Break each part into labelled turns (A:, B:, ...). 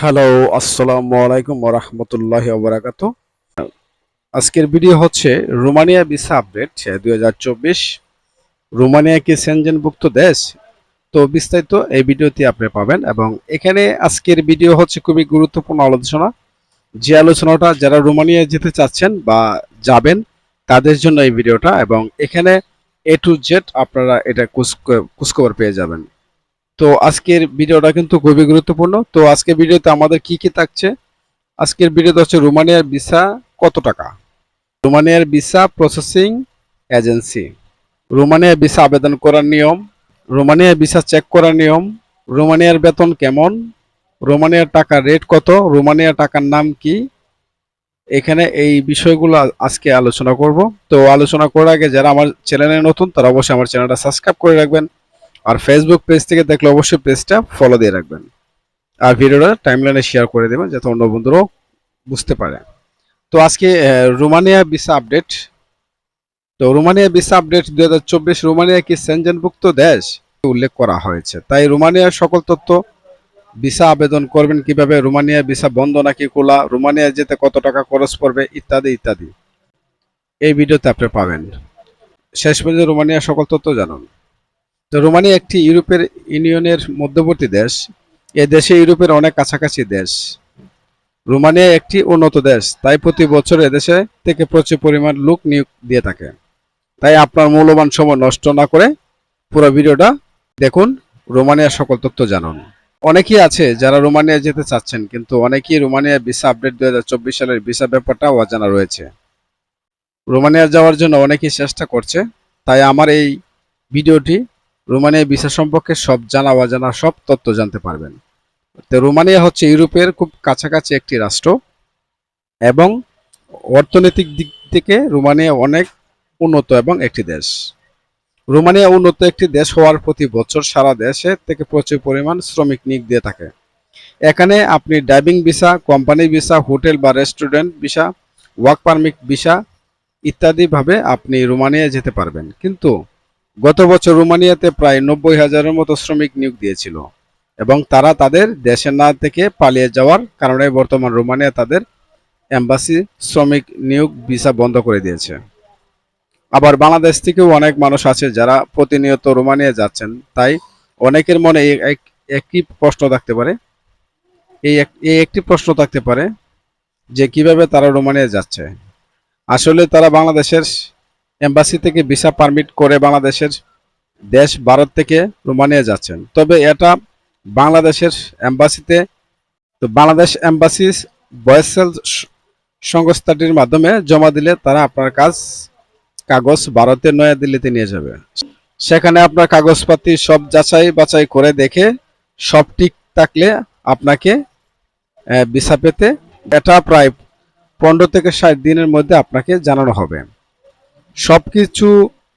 A: Hello আসসালামু আলাইকুম ওরহমতুল্লাহ ওবরাকাত আজকের ভিডিও হচ্ছে রোমানিয়া ভিসা আপডেট, দুই হাজার চব্বিশ। রোমানিয়া কি সেনজেনভুক্ত দেশ? তো বিস্তারিত এই ভিডিওতে আপনি পাবেন এবং এখানে আজকের ভিডিও হচ্ছে খুবই গুরুত্বপূর্ণ আলোচনা। যে আলোচনাটা যারা রোমানিয়া যেতে চাচ্ছেন বা যাবেন, তাদের জন্য এই ভিডিওটা এবং এখানে এ টু জেড আপনারা এটা কুচখবর পেয়ে যাবেন। তো আজকের ভিডিওটা কিন্তু খুবই গুরুত্বপূর্ণ। তো আজকের ভিডিওতে আমাদের কি কি থাকছে? আজকের ভিডিওতে হচ্ছে রোমানিয়ার ভিসা কত টাকা? রোমানিয়ার ভিসা প্রসেসিং এজেন্সি। রোমানিয়ার ভিসা আবেদন করার নিয়ম, রোমানিয়ার ভিসা চেক করার নিয়ম, রোমানিয়ার বেতন কেমন, রোমানিয়ার টাকার রেট কত রোমানিয়ার টাকার নাম কি? এখানে এই বিষয়গুলো আজকে আলোচনা করব। তো আলোচনা করার আগে যারা আমার চ্যানেলে নতুন, তারা অবশ্যই আমার চ্যানেলটা সাবস্ক্রাইব করে রাখবেন। আর ফেসবুক পেজ থেকে দেখলে অবশ্যই পেজটা ফলো দিয়ে রাখবেন। আর ভিডিওটা টাইমলাইনে শেয়ার করে দেবেন, যাতে অন্য বন্ধুরাও বুঝতে পারে। তো আজকে রোমানিয়া ভিসা আপডেট তো রোমানিয়া ভিসা আপডেট দু হাজার চব্বিশ রোমানিয়া কি সেনজেনভুক্ত দেশ? উল্লেখ করা হয়েছে। তাই রোমানিয়ার সকল তথ্য ভিসা আবেদন করবেন কীভাবে? রোমানিয়া ভিসা বন্ধ নাকি খোলা? রোমানিয়া যেতে কত টাকা খরচ পড়বে? ইত্যাদি ইত্যাদি। এই ভিডিওতে আপনি পাবেন। শেষ পর্যন্ত রোমানিয়ার সকল তথ্য জানুন। তো রোমানিয়া একটি ইউরোপের ইউনিয়নের মধ্যবর্তী দেশ। এ দেশে ইউরোপের অনেক কাছাকাছি দেশ। রোমানিয়া একটি উন্নত দেশ, তাই প্রতি বছর এদেশে থেকে প্রচুর পরিমাণ লোক নিয়োগ দিয়ে থাকে। তাই আপনার মূল্যবান সময় নষ্ট না করে পুরো ভিডিওটা দেখুন, রোমানিয়ার সকল তথ্য জানুন। অনেকেই আছে যারা রোমানিয়া যেতে চাচ্ছেন, কিন্তু অনেকেই রোমানিয়া ভিসা আপডেট দুই হাজার চব্বিশ সালের ভিসা ব্যাপারটা অজানা রয়েছে। রোমানিয়া যাওয়ার জন্য অনেকেই চেষ্টা করছে, তাই আমার এই ভিডিওটি রোমানিয়া ভিসা সম্পর্কে সব জানা অজানা সব তথ্য জানতে পারবেন। তো রোমানিয়া হচ্ছে ইউরোপের খুব কাছাকাছি একটি রাষ্ট্র এবং অর্থনৈতিক দিক থেকে রোমানিয়া অনেক উন্নত এবং একটি দেশ। রোমানিয়া উন্নত একটি দেশ হওয়ার প্রতি বছর সারা দেশে থেকে প্রচুর পরিমাণ শ্রমিক নিয়োগ দিয়ে থাকে। এখানে আপনি driving visa, company visa, hotel বা restaurant visa, work permit visa ইত্যাদিভাবে আপনি রোমানিয়া যেতে পারবেন। কিন্তু গত বছর রোমানিয়াতে প্রায় নব্বই হাজারের মতো শ্রমিক নিয়োগ দিয়েছিল এবং তারা তাদের দেশে না থেকে পালিয়ে যাওয়ার কারণে বর্তমান রোমানিয়া তাদের এম্বাসি শ্রমিক নিয়োগ ভিসা বন্ধ করে দিয়েছে। আবার বাংলাদেশ থেকেও অনেক মানুষ আছে যারা প্রতিনিয়ত রোমানিয়া যাচ্ছেন, তাই অনেকের মনে একটি প্রশ্ন থাকতে পারে। এই এই একটি প্রশ্ন থাকতে পারে যে কীভাবে তারা রোমানিয়া যাচ্ছে। আসলে তারা বাংলাদেশের এম্বাসি থেকে ভিসা পারমিট করে বাংলাদেশের দেশ ভারত থেকে রোমানিয়া যাচ্ছেন। তবে এটা বাংলাদেশের এম্বাসিতে তো বাংলাদেশ এম্বাসি বয়েসেল সংস্থাটির মাধ্যমে জমা দিলে তারা আপনার কাজ কাগজ ভারতের নয়াদিল্লিতে নিয়ে যাবে। সেখানে আপনার কাগজপাতি সব যাচাই বাছাই করে দেখে সব ঠিক থাকলে আপনাকে ভিসা পেতে। এটা প্রায় পনেরো থেকে ষাট দিনের মধ্যে আপনাকে জানানো হবে। সবকিছু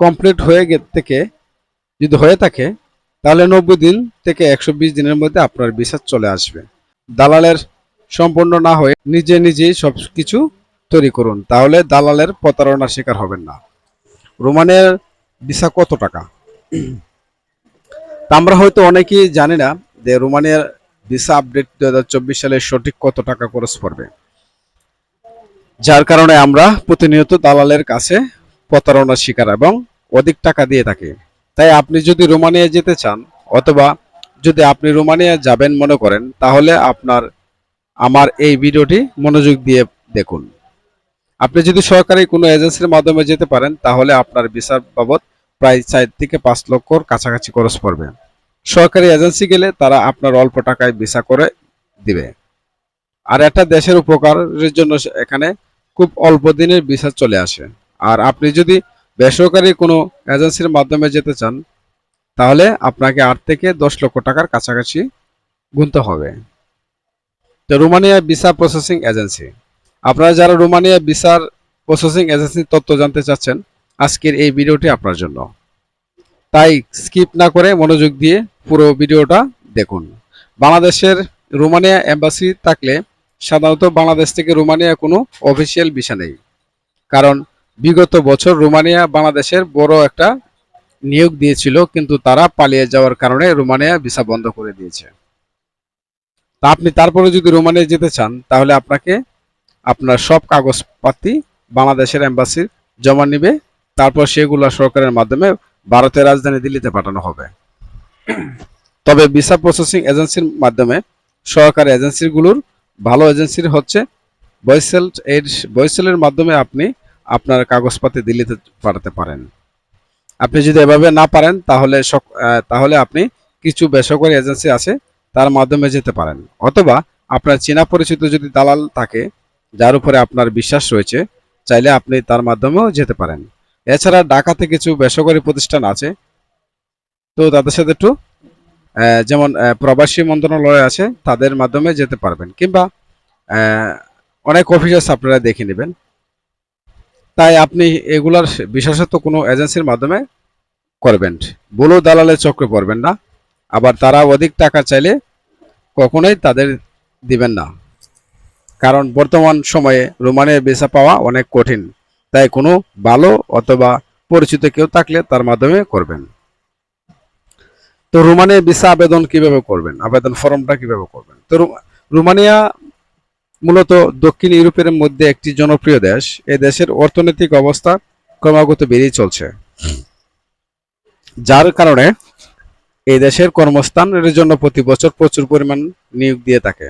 A: কমপ্লিট হয়ে থেকে যদি হয়ে থাকে, তাহলে নব্বই দিন থেকে একশো বিশ দিনের মধ্যে আপনার ভিসা চলে আসবে। দালালের সম্পূর্ণ না হয়ে নিজে নিজেই সব কিছু তৈরি করুন, তাহলে দালালের প্রতারণার শিকার হবেন না। রোমানের ভিসা কত টাকা? আমরা হয়তো অনেকেই জানি না যে রোমানিয়ার ভিসা আপডেট দু হাজার চব্বিশ সালে সঠিক কত টাকা খরচ পড়বে। যার কারণে আমরা প্রতিনিয়ত দালালের কাছে প্রতারণার শিকার এবং অধিক টাকা দিয়ে থাকে। তাই আপনি যদি রোমানিয়া যেতে চান, অথবা যদি আপনি রোমানিয়া যাবেন মনে করেন, তাহলে আপনার, আমার এই ভিডিওটি মনোযোগ দিয়ে দেখুন। আপনি যদি সরকারি কোনো এজেন্সির মাধ্যমে যেতে পারেন, তাহলে আপনার ভিসার বাবদ প্রায় চার থেকে পাঁচ লক্ষর কাছাকাছি খরচ পড়বে। সরকারি এজেন্সি গেলে তারা আপনার অল্প টাকায় ভিসা করে দিবে। আর একটা দেশের উপকারের জন্য এখানে খুব অল্প দিনের ভিসা চলে আসে। আর আপনি যদি বেসরকারি কোনো এজেন্সির মাধ্যমে যেতে চান, তাহলে আপনাকে আট থেকে দশ লক্ষ টাকার কাছাকাছি গুনতে হবে। তো রোমানিয়া ভিসা প্রসেসিং এজেন্সি। আপনারা যারা রোমানিয়া ভিসার প্রসেসিং এজেন্সির তথ্য জানতে চাচ্ছেন, আজকের এই ভিডিওটি আপনার জন্য। তাই স্কিপ না করে মনোযোগ দিয়ে পুরো ভিডিওটা দেখুন। বাংলাদেশের রোমানিয়া এম্বাসি থাকলে সাধারণত বাংলাদেশ থেকে রোমানিয়া কোনো অফিসিয়াল ভিসা নেই। কারণ বিগত বছর রোমানিয়া বাংলাদেশের বড় একটা নিয়োগ দিয়েছিল, কিন্তু তারা পালিয়ে যাওয়ার কারণে রোমানিয়া ভিসা বন্ধ করে দিয়েছে। তা আপনি তারপরে যদি রোমানিয়া যেতে চান, তাহলে আপনাকে আপনার সব কাগজপাতি বাংলাদেশের এম্বাসি জমা নিবে, তারপর সেগুলো সরকারের মাধ্যমে ভারতের রাজধানী দিল্লিতে পাঠানো হবে। তবে ভিসা প্রসেসিং এজেন্সির মাধ্যমে সরকারি এজেন্সিগুলোর ভালো এজেন্সির হচ্ছে বয়সেল এর বয়সেলের মাধ্যমে আপনি আপনার কাগজপাতি দিল্লিতে পাঠাতে পারেন। আপনি যদি এভাবে না পারেন, তাহলে তাহলে আপনি কিছু বেসরকারি এজেন্সি আছে, তার মাধ্যমে যেতে পারেন। অথবা আপনার চেনা পরিচিত যদি দালাল থাকে, যার উপরে আপনার বিশ্বাস রয়েছে, চাইলে আপনি তার মাধ্যমেও যেতে পারেন। এছাড়া ঢাকাতে কিছু বেসরকারি প্রতিষ্ঠান আছে, তো তাদের সাথে একটু যেমন প্রবাসী মন্ত্রণালয় আছে, তাদের মাধ্যমে যেতে পারবেন। কিংবা অনেক অফিস আছে আপনারা দেখে নেবেন। তাই আপনি এগুলার বিশেষত কোনো এজেন্সির মাধ্যমে করবেন। বলো দালালের চক্রে পড়বেন না। আবার তারা অধিক টাকা চাইলে কখনোই তাদের দিবেন না। কারণ বর্তমান সময়ে রোমানের ভিসা পাওয়া অনেক কঠিন। তাই কোনো ভালো অথবা পরিচিত কেউ থাকলে তার মাধ্যমে করবেন। তো রোমানিয়া ভিসা আবেদন কীভাবে করবেন? আবেদন ফর্মটা কীভাবে করবেন? তো রোমানিয়া মূলত দক্ষিণ ইউরোপের মধ্যে একটি জনপ্রিয় দেশ। এই দেশের অর্থনৈতিক অবস্থা ক্রমাগত বেড়েই চলছে। যার কারণে এই দেশের কর্মস্থানের জন্য প্রতি বছর প্রচুর পরিমাণ নিয়োগ দিয়ে থাকে।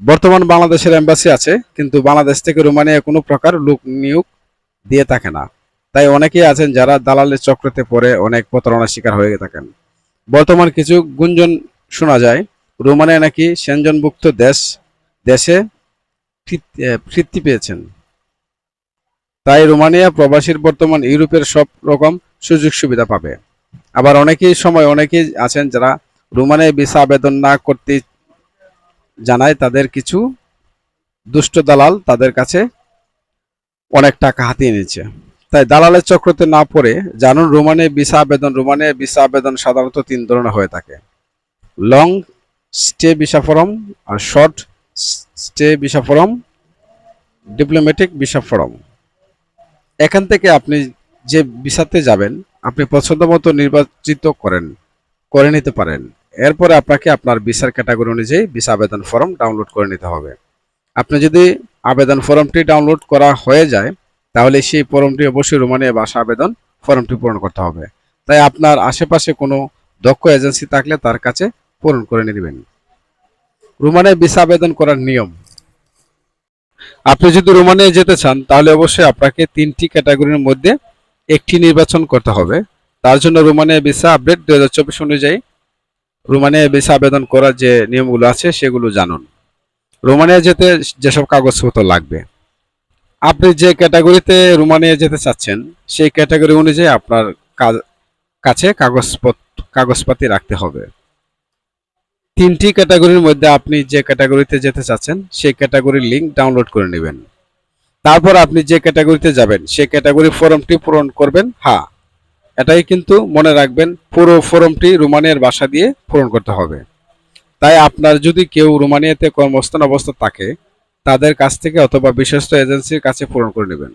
A: বর্তমান বাংলাদেশের এম্বাসি আছে, কিন্তু বাংলাদেশ থেকে রোমানিয়া কোনো প্রকার লোক নিয়োগ দিয়ে থাকে না। তাই অনেকেই আছেন যারা দালালের চক্রতে পড়ে, অনেক প্রতারণার শিকার হয়ে থাকেন। বর্তমান কিছু গুঞ্জন শোনা যায়, রোমানিয়া নাকি সেনজনভুক্ত দেশ দেশে ফিরতি পেয়েছেন। তাই রোমানিয়া প্রবাসীর বর্তমান ইউরোপের সব রকম সুযোগ সুবিধা পাবে। আবার অনেকেই সময়, অনেকেই আছেন যারা রোমানিয়া ভিসা আবেদন না করতে জানায় তাদের কিছু দুষ্ট দালাল তাদের কাছে অনেক টাকা হাতিয়ে নিচ্ছে তাই দালালের চক্রতে না পড়ে জানুন রোমানিয়া ভিসা আবেদন রোমানিয়া ভিসা আবেদন সাধারণত তিন ধরনের হয়ে থাকে। লং স্টে ভিসা ফর্ম আর short stay visa form diplomatic visa form এখান থেকে আপনি যে ভিসাতে যাবেন, আপনি পছন্দ মতো নির্বাচিত করেন, করে নিতে পারেন। এরপরে আপনাকে আপনার ভিসার ক্যাটাগরি অনুযায়ী ভিসা আবেদন ফর্ম ডাউনলোড করে নিতে হবে। আপনি যদি আবেদন ফর্মটি ডাউনলোড করা হয়ে যায়, তাহলে সেই ফর্মটি অবশ্যই রোমানিয়া ভাষা আবেদন ফর্মটি পূরণ করতে হবে। তাই আপনার আশেপাশে কোনো দক্ষ এজেন্সি থাকলে তার কাছে পূরণ করে নেবেন। রোমানিয়া ভিসা আবেদন করার নিয়ম। আপনি যদি রোমানিয়া যেতে চান, তাহলে অবশ্যই আপনাকে তিনটি ক্যাটাগরির মধ্যে একটি নির্বাচন করতে হবে। তার জন্য রোমানিয়া ভিসা আপডেট দু হাজার চব্বিশ অনুযায়ী রোমানিয়া ভিসা আবেদন করার যে নিয়মগুলো আছে, সেগুলো জানুন। রোমানিয়া যেতে যেসব কাগজপত্র লাগবে। আপনি যে ক্যাটাগরিতে রোমানিয়া যেতে চাচ্ছেন, সেই ক্যাটাগরি অনুযায়ী আপনার কাছে কাগজপত্র কাগজপাতি রাখতে হবে। তিনটি ক্যাটাগরির মধ্যে আপনি যে ক্যাটাগরিতে যেতে চাচ্ছেন, সেই ক্যাটাগরির লিঙ্ক ডাউনলোড করে নেবেন। তারপর আপনি যে ক্যাটাগরিতে যাবেন, সেই ক্যাটাগরি ফর্মটি পূরণ করবেন। হ্যাঁ এটাই কিন্তু মনে রাখবেন, পুরো ফর্মটি রোমানিয়ার ভাষা দিয়ে পূরণ করতে হবে। তাই আপনার যদি কেউ রোমানিয়াতে কর্মস্থান অবস্থা থাকে, তাদের কাছ থেকে অথবা বিশ্বস্ত এজেন্সির কাছে পূরণ করে নেবেন।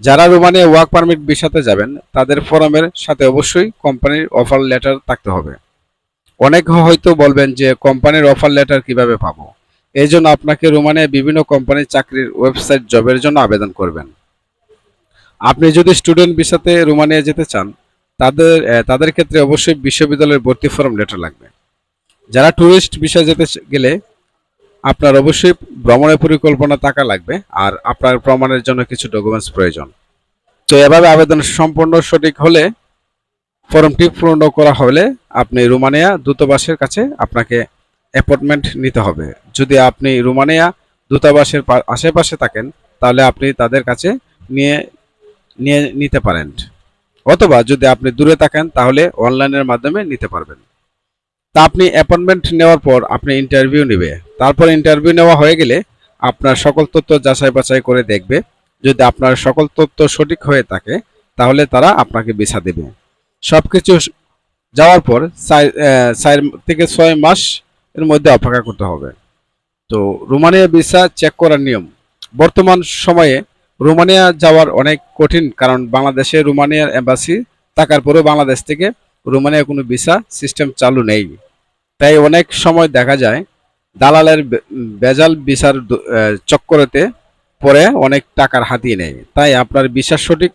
A: যারা রোমানিয়া ওয়ার্ক পারমিট ভিসাতে যাবেন, তাদের ফর্মের সাথে অবশ্যই কোম্পানির অফার লেটার থাকতে হবে। অনেক হয়তো বলবেন যে কোম্পানির অফার লেটার কীভাবে পাবো? এই জন্য আপনাকে রোমানিয়া বিভিন্ন কোম্পানির চাকরির ওয়েবসাইট জবের জন্য আবেদন করবেন। আপনি যদি স্টুডেন্ট ভিসাতে রোমানিয়া যেতে চান, তাদের তাদের ক্ষেত্রে অবশ্যই বিশ্ববিদ্যালয়ের ভর্তি ফর্ম লেটার লাগবে। যারা ট্যুরিস্ট ভিসা যেতে গেলে আপনার অবশ্যই ভ্রমণের পরিকল্পনা থাকা লাগবে আর আপনার প্রমাণের জন্য কিছু ডকুমেন্টস প্রয়োজন। তো এভাবে আবেদন সম্পূর্ণ সঠিক হলে ফর্মটি পূর্ণ করা হলে আপনি রোমানিয়া দূতাবাসের কাছে আপনাকে অ্যাপয়েন্টমেন্ট নিতে হবে। যদি আপনি রোমানিয়া দূতাবাসের আশেপাশে থাকেন, তাহলে আপনি তাদের কাছে নিয়ে নিয়ে নিতে পারেন। অথবা যদি আপনি দূরে থাকেন, তাহলে অনলাইনের মাধ্যমে নিতে পারবেন। তা আপনি অ্যাপয়েন্টমেন্ট নেওয়ার পর আপনি ইন্টারভিউ নেবে। তারপর ইন্টারভিউ নেওয়া হয়ে গেলে আপনার সকল তথ্য যাচাই বাছাই করে দেখবে। যদি আপনার সকল তথ্য সঠিক হয়ে থাকে, তাহলে তারা আপনাকে ভিসা দেবে। সবকিছু স- যাওয়ার পর চার থেকে ছয় মাস এর মধ্যে অপেক্ষা করতে হবে। তো রোমানিয়া ভিসা চেক করার নিয়ম। বর্তমান সময়ে রোমানিয়া যাওয়ার অনেক কঠিন কারণ বাংলাদেশে রোমানিয়ার এম্বাসি থাকার পরেও বাংলাদেশ থেকে রোমানিয়া কোনো ভিসা সিস্টেম চালু নেই। তাই অনেক সময় দেখা যায় দালালের বেজাল আহ, চক্করেতে পরে অনেক টাকার হাতিয়ে নেয়। তাই আপনার বিশ্বাস সঠিক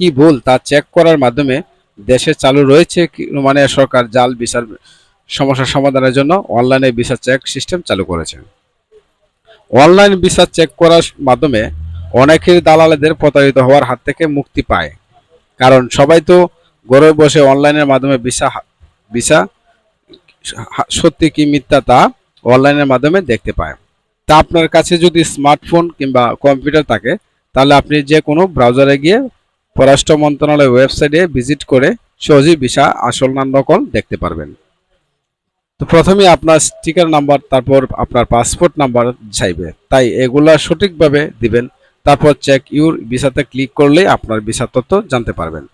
A: কি ভুল তা চেক করার মাধ্যমে দেশে চালু রয়েছে রোমানিয়া সরকার জাল বিচার সমস্যার সমাধানের জন্য অনলাইনে ভিসা চেক সিস্টেম চালু করেছে। অনলাইন ভিসা চেক করার মাধ্যমে অনেকের দালালেদের প্রতারিত হওয়ার হাত থেকে মুক্তি পায়। কারণ সবাই তো ঘরে বসে অনলাইনের মাধ্যমে ভিসা ভিসা সত্যি কি মিথ্যা তা অনলাইনের মাধ্যমে দেখতে পায়। তা আপনার কাছে যদি স্মার্টফোন কিংবা কম্পিউটার থাকে, তাহলে আপনি যে কোনো ব্রাউজারে গিয়ে পররাষ্ট্র মন্ত্রণালয়ের ওয়েবসাইটে ভিজিট করে সহজেই ভিসা আসল না নকল দেখতে পারবেন। তো প্রথমে আপনার স্টিকার নাম্বার, তারপর আপনার পাসপোর্ট নাম্বার চাইবে। তাই এগুলা সঠিকভাবে দিবেন। তারপর চেক ইউর ভিসাতে ক্লিক করলেই আপনার ভিসা তথ্য জানতে পারবেন।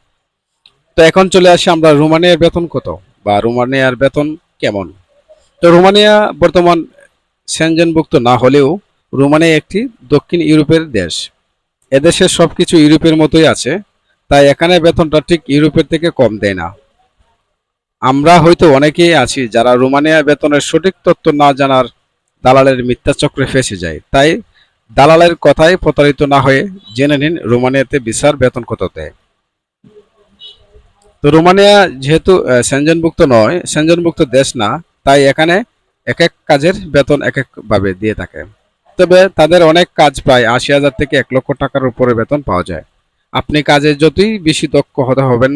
A: তো এখন চলে আসি আমরা রোমানিয়ার বেতন কত বা রোমানিয়ার বেতন কেমন? তো রোমানিয়া বর্তমান সেনজেনভুক্ত না হলেও রোমানিয়া একটি দক্ষিণ ইউরোপের দেশ। এদেশের সব কিছু ইউরোপের মতোই আছে। তাই এখানে বেতনটা ঠিক ইউরোপের থেকে কম দেয় না। আমরা হয়তো অনেকেই আছি যারা রোমানিয়া বেতনের সঠিক তথ্য না জানার দালালের মিথ্যা চক্রে ফেসে যায়। তাই দালালের কথায় প্রতারিত না হয়ে জেনে নিন রোমানিয়াতে বিচার বেতন কত দেয়। তো রোমানিয়া যেহেতু সেনজেনভুক্ত নয়, সেনজেনভুক্ত দেশ না, তাই এখানে এক এক কাজের বেতন এক এক ভাবে দিয়ে থাকে। তবে তাদের অনেক কাজ প্রায় আশি হাজার থেকে এক লক্ষ টাকার উপরে বেতন পাওয়া যায়। আপনি কাজে যতই বেশি দক্ষ হতে হবেন,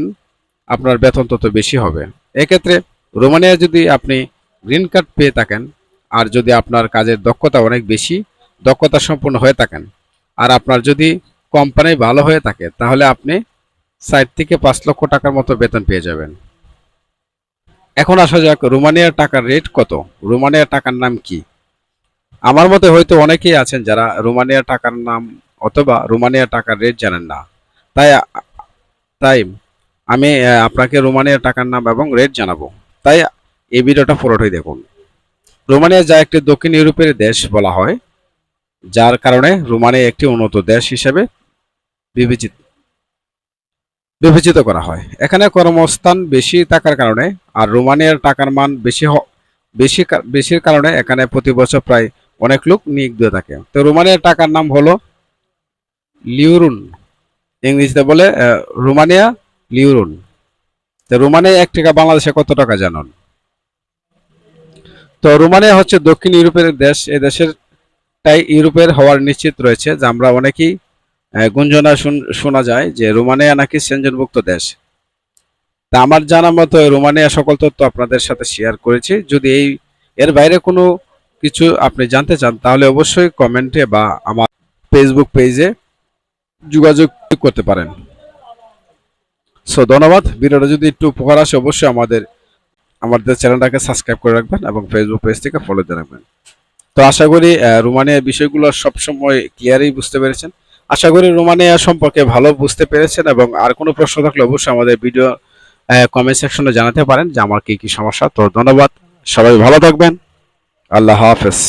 A: আপনার বেতন তত বেশি হবে। এক্ষেত্রে রোমানিয়া যদি আপনি গ্রিন কার্ড পেয়ে থাকেন, আর যদি আপনার কাজের দক্ষতা অনেক বেশি, দক্ষতা সম্পন্ন হয়ে থাকেন, আর আপনার যদি কোম্পানি ভালো হয়ে থাকে, তাহলে আপনি ষাট থেকে পাঁচ লক্ষ টাকার মতো বেতন পেয়ে যাবেন। এখন আসা যাক, রোমানিয়ার টাকার রেট কত? রোমানিয়ার টাকার নাম কি? আমার মতে হয়তো অনেকেই আছেন যারা রোমানিয়ার টাকার নাম অথবা রোমানিয়ার টাকার রেট জানেন না। তাই তাই আমি আপনাকে রোমানিয়ার টাকার নাম এবং রেট জানাব। তাই এই ভিডিওটা পুরোটাই দেখুন। রোমানিয়া যা একটি দক্ষিণ ইউরোপের দেশ বলা হয়, যার কারণে রোমানিয়া একটি উন্নত দেশ হিসেবে বিবেচিত বিবেচিত করা হয়। এখানে কর্মস্থান বেশি থাকার কারণে আর রোমানিয়ার টাকার মান বেশি বেশি বেশির কারণে এখানে প্রতি বছর প্রায় অনেক লোক নিয়োগ দিয়ে থাকে। তো রোমানিয়ার টাকার নাম হলো লিউরুন। ইংরেজিতে বলে রোমানিয়া লিউরুন তো রোমানিয়া এক টাকা, বাংলাদেশে কত টাকা জানুন? তো রোমানিয়া হচ্ছে দক্ষিণ ইউরোপের দেশ। এ দেশের তাই ইউরোপের হওয়ার নিশ্চিত রয়েছে যে আমরা অনেকেই গুঞ্জনা শোনা যায় যে রোমানিয়া নাকি সেনজনভুক্ত দেশ। তা আমার জানা মতো রোমানিয়া সকল তথ্য আপনাদের সাথে শেয়ার করেছি। যদি এই, এর বাইরে কোনো কিছু আপনি জানতে চান, তাহলে অবশ্যই কমেন্টে বা আমার ফেসবুক পেজে যোগাযোগ করতে পারেন। সো ধন্যবাদ। ভিডিওটা যদি একটু উপকার আসে অবশ্যই আমাদের আমাদের চ্যানেলটাকে সাবস্ক্রাইব করে রাখবেন এবং ফেসবুক পেজ থেকে ফলো দিয়ে রাখবেন। তো আশা করি আহ, রোমানিয়ার বিষয়গুলো সবসময় ক্লিয়ারই বুঝতে পেরেছেন। আশা করি রোমানিয়া সম্পর্কে ভালো বুঝতে পেরেছেন এবং আর কোনো প্রশ্ন থাকলে অবশ্যই আমাদের ভিডিও কমেন্ট সেকশনে জানাতে পারেন যে আমার কি কি সমস্যা। তো ধন্যবাদ। সবাই ভালো থাকবেন। আল্লাহ হাফেজ।